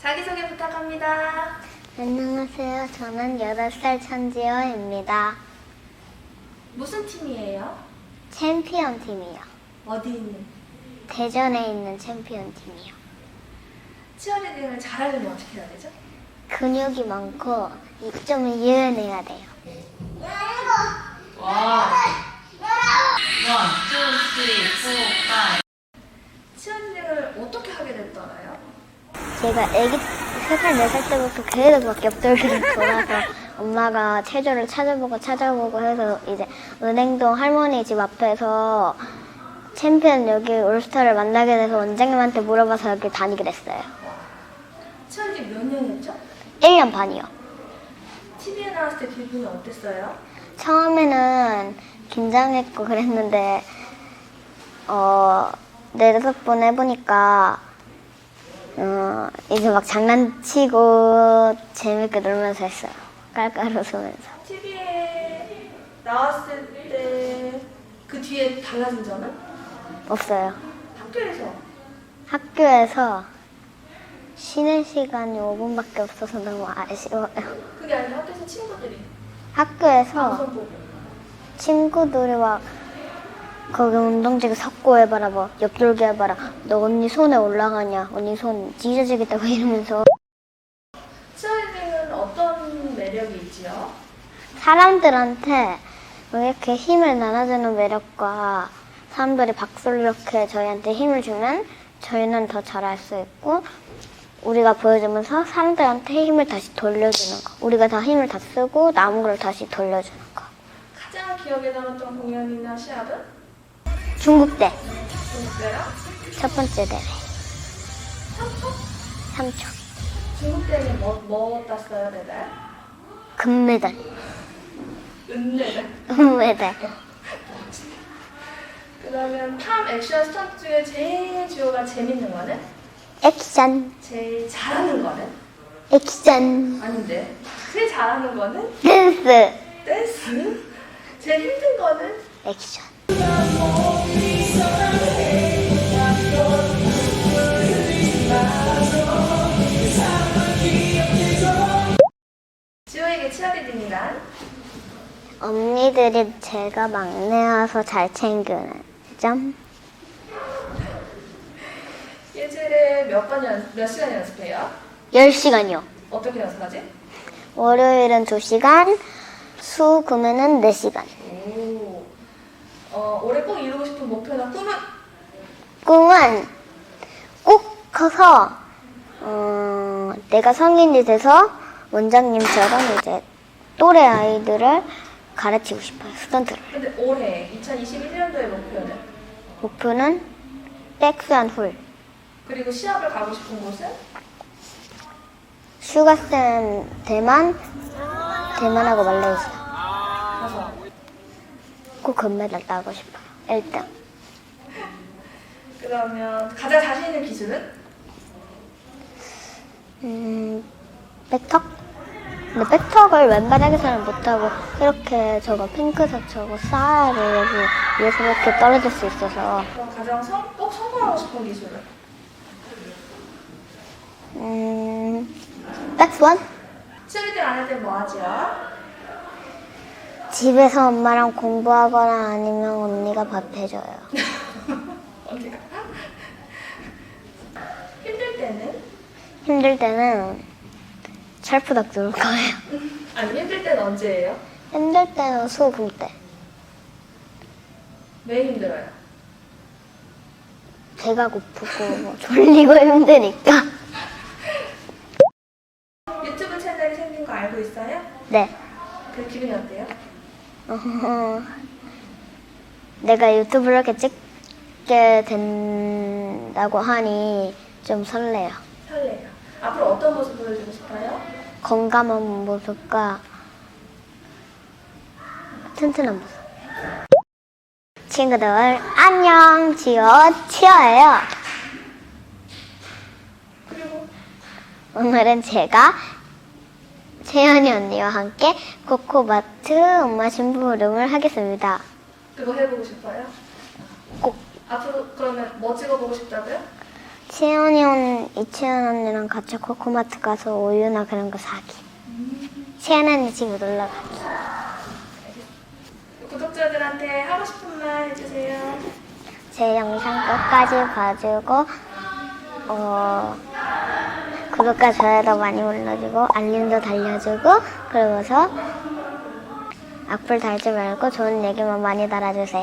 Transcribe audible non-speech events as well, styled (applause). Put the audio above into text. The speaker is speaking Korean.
자기소개 부탁합니다. 안녕하세요. 저는 8살 천지호입니다. 무슨 팀이에요? 챔피언 팀이요. 어디 있는? 대전에 있는 챔피언 팀이요. 치어리딩을 잘하려면 어떻게 해야 되죠? 근육이 많고 좀 유연해야 돼요. 치 제가 애기 3살, 4살 때부터 계속 막 옆돌기를 돌아서 엄마가 체조를 찾아보고 찾아보고 해서 이제 은행동 할머니 집 앞에서 챔피언 여기 올스타를 만나게 돼서 원장님한테 물어봐서 여기 다니게 됐어요. 치어리딩 몇년 했죠? 1년 반이요. TV에 나왔을 때 기분이 어땠어요? 처음에는 긴장했고 그랬는데 어 네다섯 번 해보니까 어 이제 막 장난치고 재밌게 놀면서 했어요. 깔깔 웃으면서. TV에 나왔을 때 그 뒤에 달라진 점은? 없어요. 학교에서 학교에서 쉬는 시간이 5분밖에 없어서 너무 아쉬워요. 그게 아니라 학교에서 친구들이 학교에서 방송 보고 친구들이 막 거기 운동장에 섞고 해봐라 뭐 옆돌기 해봐라. 너 언니 손에 올라가냐? 언니 손 찢어지겠다고 (laughs) 이러면서. 치어리딩은 어떤 매력이 있지요? 사람들한테 뭐 이렇게 힘을 나눠주는 매력과 사람들이 박수를 이렇게 저희한테 힘을 주면 저희는 더 잘할 수 있고 우리가 보여주면서 사람들한테 힘을 다시 돌려주는 거. 우리가 다 힘을 다 쓰고 남은 걸 다시 돌려주는 거. 가장 기억에 남았던 공연이나 시합은? 중국 때 중국 때랑 첫 번째 대회 삼촌? 3초 중국 때는 뭐, 뭐 땄어요, 메달? 금메달 은메달. 은메달 그러면 팜 액션 스턴트 중에 제일 주요가 재밌는 거는? 액션 제일 잘하는 거는? 액션 아닌데. 제일 잘하는 거는? 댄스 댄스? 제일 힘든 거는? 액션 언니들이 제가 막내여서 잘 챙겨는 점 일주일에 몇번 연, 몇 시간 연습해요? 10시간이요 어떻게 연습하지? 월요일은 2시간 수 금요일은 4시간 오. 어, 올해 꼭 이루고 싶은 목표나 꿈은? 꿈은 꼭 커서 어, 내가 성인이 돼서 원장님처럼 이제 또래 아이들을 가르치고 싶어요 스턴트를 근데 올해 2021년도의 목표는? 목표는 백스한 훌 그리고 시합을 가고 싶은 곳은? 슈가쌤 대만 대만하고 말레이시아 가서 꼭 금메달 따고 싶어요 1등 (laughs) 그러면 가장 자신 있는 기술은? 음 백턱? 근데 백턱을 왼발 하기서는 못하고 이렇게 저거 핑크색 저거 쌀을 여기 위에서 이렇게 떨어질 수 있어서 그럼 가장 성, 꼭 성공하고 싶은 기술은? 음 백스원? 치어리딩 안할 때 뭐 하지요? 집에서 엄마랑 공부하거나 아니면 언니가 밥 해줘요 (laughs) 어디가? 힘들 때는? 힘들 때는 찰프닥 들을 거예요 아니 힘들 때는 언제예요? 힘들 때는 수금 때 왜 힘들어요? 배가 고프고 뭐 졸리고 힘드니까 (laughs) 유튜브 채널이 생긴 거 알고 있어요? 네 그 기분이 어때요? 어허, (laughs) 내가 유튜브를 이렇게 찍게 된다고 하니 좀 설레요. 설레요. 앞으로 어떤 모습 보여주고 싶어요? 건강한 모습과 튼튼한 모습. 친구들, 안녕. 지어, 치어예요. 오늘은 제가 채연이 언니와 함께 코코마트 엄마 심부름을 하겠습니다. 그거 해보고 싶어요? 꼭 앞으로 그러면 뭐 찍어보고 싶다고요? 치연이 언, 이치연 언니랑 같이 코코마트 가서 우유나 그런 거 사기. 치연 언니 집에 놀러 가기. 구독자들한테 하고 싶은 말 해주세요. 제 영상 끝까지 봐주고 어, 구독과 좋아요도 많이 눌러주고 알림도 달려주고 그러고서 악플 달지 말고 좋은 얘기만 많이 달아주세요.